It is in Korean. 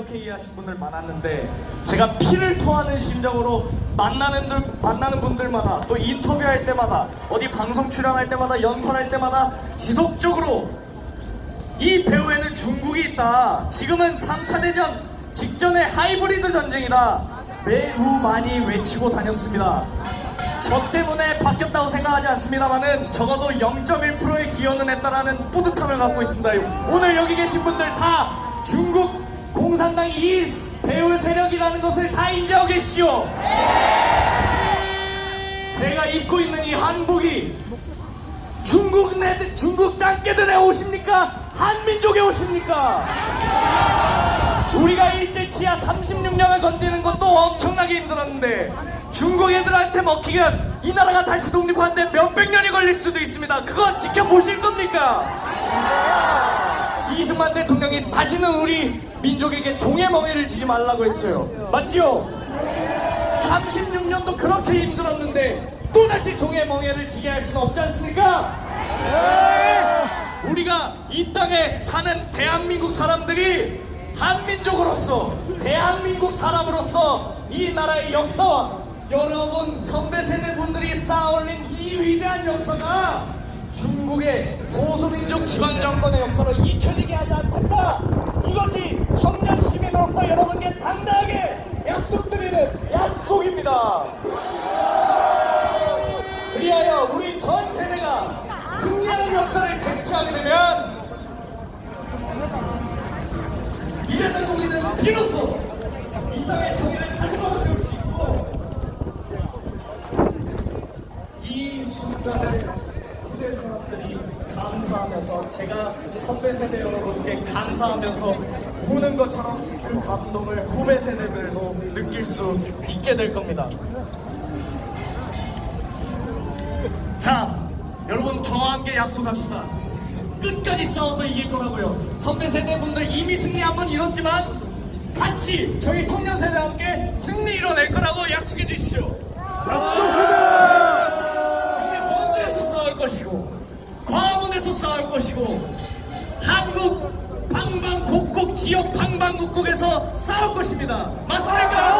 이렇게 이해하신 분들 많았는데 제가 피를 토하는 심정으로 만나는 들, 만나는 분들마다 또 인터뷰할 때마다 어디 방송 출연할 때마다 연설할 때마다 지속적으로 이 배후에는 중국이 있다. 지금은 3차 대전 직전의 하이브리드 전쟁이다. 매우 많이 외치고 다녔습니다. 저 때문에 바뀌었다고 생각하지 않습니다만은 적어도 0.1%의 기여는 했다라는 뿌듯함을 갖고 있습니다. 오늘 여기 계신 분들 다 중국 이 배후 세력이라는 것을 다 인지하고 계시죠? 제가 입고 있는 이 한복이 중국 내 중국 짱깨들의 옷입니까? 한민족의 옷입니까? 우리가 일제 치하 36년을 건드는 것도 엄청나게 힘들었는데 중국 애들한테 먹히면 이 나라가 다시 독립하는데 몇백 년이 걸릴 수도 있습니다. 그거 지켜보실 겁니까? 이승만 대통령이 다시는 우리 민족에게 종의 멍에를 지지 말라고 했어요. 맞지요? 36년도 그렇게 힘들었는데 또다시 종의 멍에를 지게 할 수는 없지 않습니까? 우리가 이 땅에 사는 대한민국 사람들이 한민족으로서 대한민국 사람으로서 이 나라의 역사와 여러분 선배 세대 분들이 쌓아올린 이 위대한 역사가 중국의 민족 지방 정권의 역사로 잊혀지게 하지 않겠다. 이것이 청년 시민으로서 여러분께 당당하게 약속드리는 약속입니다. 그리하여 우리 전 세대가 승리하는 역사를 쟁취하게 되면 이제는 우리는 비로소 이 땅의 정의를 다시 한번 세울 수 있고 이 순간을 후대 사람들이 감사하면서 제가 선배 세대 여러분께 감사하면서 보는 것처럼 그 감동을 후배 세대들도 느낄 수 있게 될 겁니다. 자, 여러분 저와 함께 약속합시다. 끝까지 싸워서 이길 거라고요. 선배 세대분들 이미 승리 한 번 이뤘지만 같이 저희 청년 세대와 함께 승리 이뤄낼 거라고 약속해 주십시오. 우리 한국 방방 곳곳 지역 방방곡곡에서 싸울 것입니다. 맞습니까?